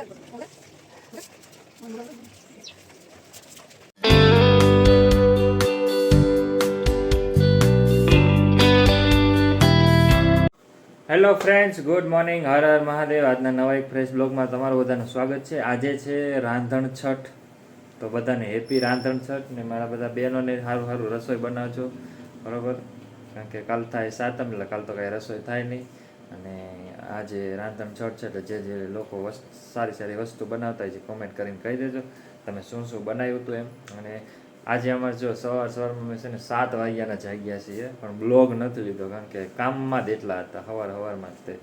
Hello friends, good morning. Har Har Mahadev. આજના નવા એક ફ્રેશ બ્લોગમાં તમારું બધાનું સ્વાગત છે. આજે છે રાંધણ છઠ. તો બધાને હેપી રાંધણ છઠ ને મારા બધા બહેનોને સારું સારું રસોઈ બનાવજો. બરોબર? કારણ કે કાલ થાય સાતમ, એટલે કાલ તો કાંઈ રસોઈ થાય નહીં. અને આજે રાંધણ છઠ છે, એટલે જે જે લોકો સારી સારી વસ્તુ બનાવતા હોય છે કોમેન્ટ કરીને કહી દેજો. તમે શું શું બનાવ્યું હતું એમ? અને આજે અમારે જો સવાર સવારમાં અમે છે ને સાત વાગ્યાના જાગ્યા છીએ, પણ બ્લોગ નથી લીધો, કારણ કે કામમાં જ એટલા હતા સવાર સવારમાં જ તે.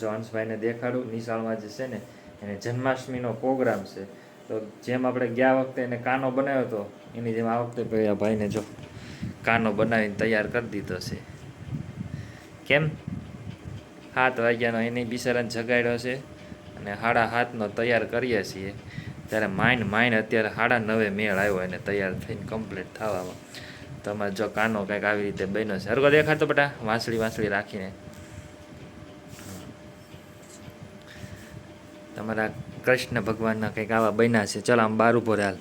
જો હંસભાઈને દેખાડું, નિશાળમાં જે છે ને, એને જન્માષ્ટમીનો પ્રોગ્રામ છે. તો જેમ આપણે ગયા વખતે એને કાનો બનાવ્યો હતો એની જેમ આ વખતે આ ભાઈને જો કાનો બનાવીને તૈયાર કરી દીધો છે. કેમ? સાત વાગ્યાનો એને બિચારાને જગાડ્યો છે અને સાડા સાતનો તૈયાર કરીએ છીએ. ત્યારે માઇન્ડ માઇન્ડ અત્યારે સાડા નવે મેળ આવ્યો એને તૈયાર થઈને કમ્પ્લીટ થવામાં. તમારે જો કાનો કંઈક આવી રીતે બન્યો છે. હરકો દેખાડતો બેટા, વાંસળી વાંસળી રાખીને. તમારા કૃષ્ણ ભગવાનના કંઈક આવા બન્યા છે. ચલો, આમ બાર ઊભો હાલ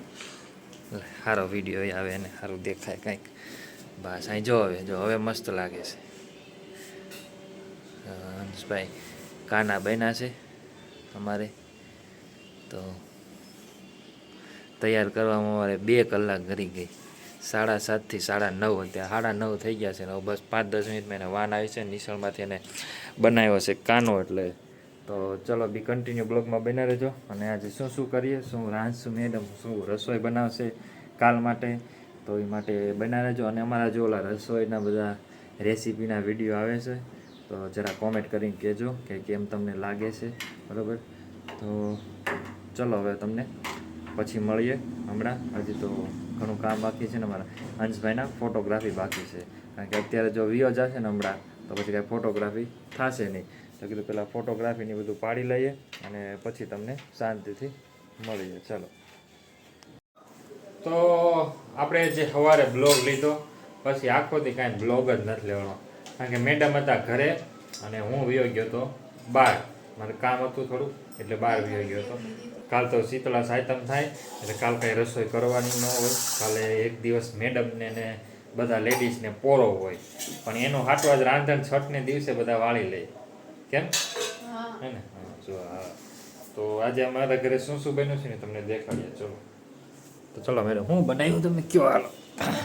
સારો વીડિયો આવે એને સારું દેખાય કંઈક. બસ, અહીં જો હવે જો હવે મસ્ત લાગે છે. હંસભાઈ કાના બન્યા છે અમારે. તો તૈયાર કરવામાં અમારે બે કલાક કરી ગઈ. સાડા સાતથી સાડા નવ અત્યારે. સાડા નવ થઈ ગયા છે ને બસ પાંચ દસ મિનિટમાં એને વાન આવી છે નિશાળમાંથી એને બનાવ્યો છે કાનો એટલે. તો ચલો બી કન્ટિન્યુ બ્લોગમાં બન્યા રહેજો. અને આજે શું શું કરીએ? શું રાંધશું મેડમ શું રસોઈ બનાવશે કાલ માટે? તો એ માટે બના રહેજો. અને અમારા જો ઓલા રસોઈના બધા રેસીપીના વીડિયો આવે છે તો જરા કોમેન્ટ કરીને કહેજો કે કેમ તમને લાગે છે, બરાબર? તો ચલો હવે તમને પછી મળીએ હમણાં. હજી તો ઘણું કામ બાકી છે ને મારા હંસભાઈના ફોટોગ્રાફી બાકી છે. કારણ કે અત્યારે જો વિયો જશે ને હમણાં, તો પછી કાંઈ ફોટોગ્રાફી થશે નહીં. તો કીધું પહેલાં ફોટોગ્રાફીની બધું પાડી લઈએ અને પછી તમને શાંતિથી મળીએ. ચલો. તો આપણે જે સવારે બ્લોગ લીધો, પછી આખો દી કાંઈ બ્લોગ જ નથી લેવાનો. કારણ કે મેડમ હતા ઘરે અને હું વયો ગયો હતો બહાર મારે કામ હતું થોડું એટલે બહાર વયો ગયો હતો કાલ તો શીતળા સાયતમ થાય એટલે કાલ કાંઈ રસોઈ કરવાની ન હોય. કાલે એક દિવસ મેડમને ને બધા લેડીઝને પોરો હોય. પણ એનો હાટવા જ રાંધણ છઠને દિવસે બધા વાળી લે. કેમ? હે. ને? જો હા. તો આજે અમારા ઘરે શું શું બન્યું છે ને તમને દેખાડીએ. ચલો. તો ચલો મેડમ હું બનાવ્યું? તમે કયો હાલો.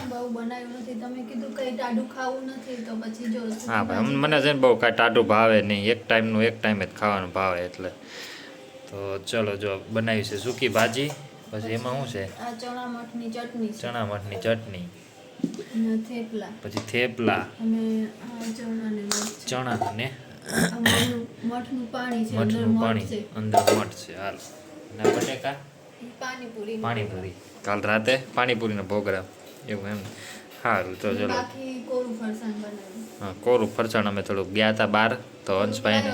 બહુ બનાવ્યું નથી. તમે કીધું કઈ ટાઢું ખાવું નથી તો પછી જો હા ભાઈ મને છે ને બહુ કાંઈ ટાઢું ભાવે નહીં. એક ટાઈમનું એક ટાઈમે જ ખાવાનું ભાવે એટલે. તો ચલો જો બનાવી છે સૂકી ભાજી. પછી એમાં શું છે? આ ચણા મઠની ચટણી ચણા મઠની ચટણી. થેપલા. પછી થેપલા. અને ચણા ને મઠનું છે પાણી. છે. અંદર મઠ છે હાલ. ના બટેકા? પાણીપુરી. પાણીપુરી. કાલ રાતે પાણીપુરીનો પ્રોગ્રામ એવું એમ. સારું તો ચલો. હા કોરું ફરસાણ અમે થોડુંક ગયા હતા બહાર તો હંસભાઈને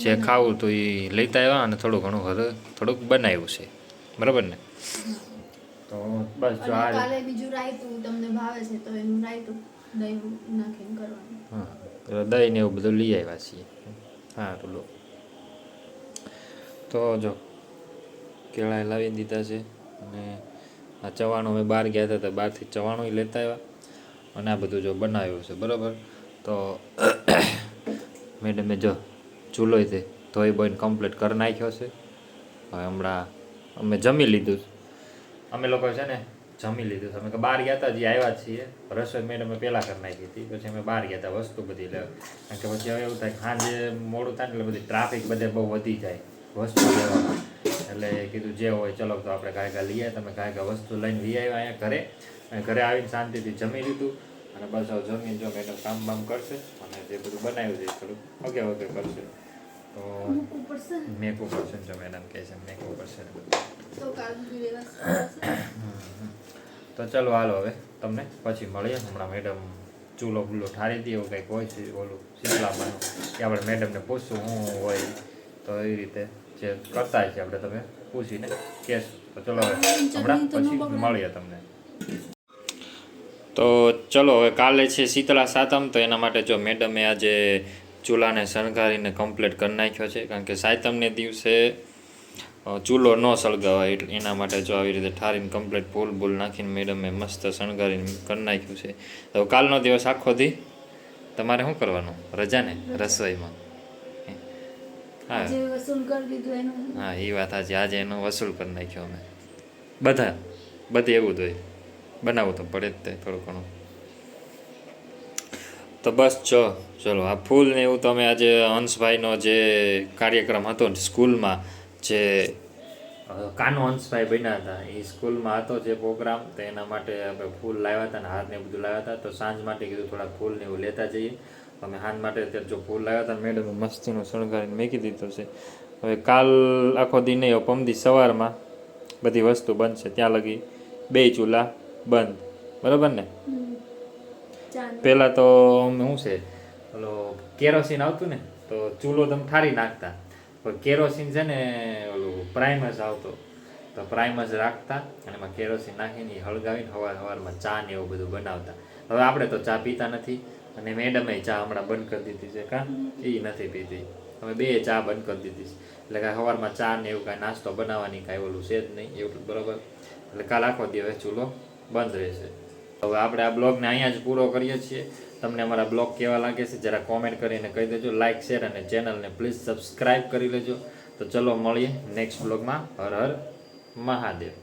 જે ખાવું તો એ લેતા આવ્યા અને થોડું ઘણું થોડુંક બનાવ્યું છે. બરાબર ને? તો બસ જો આ કાલે બીજું રાયતું તમને ભાવે છે તો એનું રાયતું દહીં નાખીને કરવાનું. હા દહીં ને એવું બધું લઈ આવ્યા છીએ. સારું લો. તો જો કેળા લાવી દીધા છે અને આ ચવાણું અમે બહાર ગયા હતા તો બહારથી ચવાણું લેતા આવ્યા અને આ બધું જો બનાવ્યું છે, બરાબર? તો મેડમે જો ચૂલો તે ધોઈ બોઈને કમ્પ્લીટ કરી નાખ્યો છે. હવે હમણાં અમે જમી લીધું અમે લોકો છે ને જમી લીધું અમે કે બહાર ગયા હતા જે આવ્યા છીએ. રસોઈ મેડમે પહેલાં કરી નાખી હતી. પછી અમે બહાર ગયા હતા, વસ્તુ બધી લેવા. કારણ કે પછી હવે એવું થાય કે સાંજે મોડું થાય ને એટલે બધી ટ્રાફિક બધે બહુ વધી જાય વસ્તુ લેવામાં. એટલે કીધું જે હોય ચલો તો આપણે કાંઈ કાંઈ લઈએ તમે કાંઈ કાંઈ વસ્તુ લઈને લઈ આવ્યા અહીંયા ઘરે. અને ઘરે આવીને શાંતિથી જમી લીધું. અને બસ હવે જમીને જો મેડમ કામ બામ કરશે અને જે બધું બનાવ્યું છે થોડુંક થોડું ઓકે વગે કરશે. તો પડશે ને જો મેડમ કહે છે મેકવું કરશે. તો ચાલો હાલો હવે તમને પછી મળીએ. હમણાં મેડમ ચૂલો બુલો ઠારી દે એવું કંઈક હોય છે ઓલું શીતલામાનું. કે આપણે મેડમને પૂછશું હું હોય તો એ રીતે. જે કરતા છે આપણે તમે પૂછીને કહેશો. તો ચલો હવે હમણાં પછી મળીએ તમને. તો ચલો હવે કાલે છે શીતળા સાતમ તો એના માટે જો મેડમે આજે ચૂલાને શણગારીને કમ્પ્લીટ કરી નાખ્યો છે કારણ કે સાતમને દિવસે ચૂલો ન સળગાવાય એટલે એના માટે જો આવી રીતે ઠારીને કમ્પ્લીટ ફૂલ બૂલ નાખીને મેડમે મસ્ત શણગારીને કરી નાખ્યું છે. તો કાલનો દિવસ આખો દી તમારે શું કરવાનું? રજાને રસોઈમાં? હા. જે વસૂલ કરી દીધું એનું. હા એ વાત આજે આજે એનો વસૂલ કરી નાખ્યો અમે. બધા બધે એવું જ હોય. બનાવવું તો પડે જ તે થોડું ઘણું. તો બસ જો ચલો આ ફૂલ ને એવું તમે આજે હંસભાઈનો જે કાર્યક્રમ હતો ને સ્કૂલમાં જે કાનો હંસભાઈ બન્યા હતા એ સ્કૂલમાં હતો જે પ્રોગ્રામ તો એના માટે આપણે ફૂલ લાવ્યા હતા ને હાર ને બધું લાવ્યા હતા. તો સાંજ માટે કીધું થોડા ફૂલ ને એવું લેતા જઈએ. અમે હાન માટે અત્યારે જો ફૂલ લાવ્યા હતા મેડમે મસ્તીનું શણગારીને મેકી દીધું છે. હવે કાલ આખો દી નહીં પમદી સવારમાં બધી વસ્તુ બંધ છે. ત્યાં લગી બે ચૂલા બંધ. બરાબર ને? પહેલાં તો અમે શું છે? ઓલો કેરોસીન આવતું ને તો ચૂલો તમે ઠારી નાખતા. પણ કેરોસીન છે ને ઓલું પ્રાઇમસ આવતો. તો પ્રાઇમસ રાખતા અને એમાં કેરોસીન નાખીને હળગાવીને હવાર સવારમાં ચા ને એવું બધું બનાવતા. હવે આપણે તો ચા પીતા નથી. અને મેડમે ચા હમણાં બંધ કરી દીધી છે કા? એ નથી પીતી અમે બે ચા બંધ કરી દીધી છે. એટલે કાંઈ સવારમાં ચા ને એવું કાંઈ નાસ્તો બનાવવાની કાંઈ ઓલું છે જ નહીં, એવું બરોબર. એટલે કાલ આખો દિવસ ચૂલો બંધ રહેશે. હવે આપણે આ બ્લોગને અહીંયા જ પૂરો કરીએ છીએ. તમને અમારા બ્લોગ કેવા લાગે છે જરા કોમેન્ટ કરીને કહી દેજો. લાઇક શેર અને ચેનલને પ્લીઝ સબસ્ક્રાઈબ કરી લેજો. તો ચલો મળીએ નેક્સ્ટ બ્લોગમાં હર હર મહાદેવ.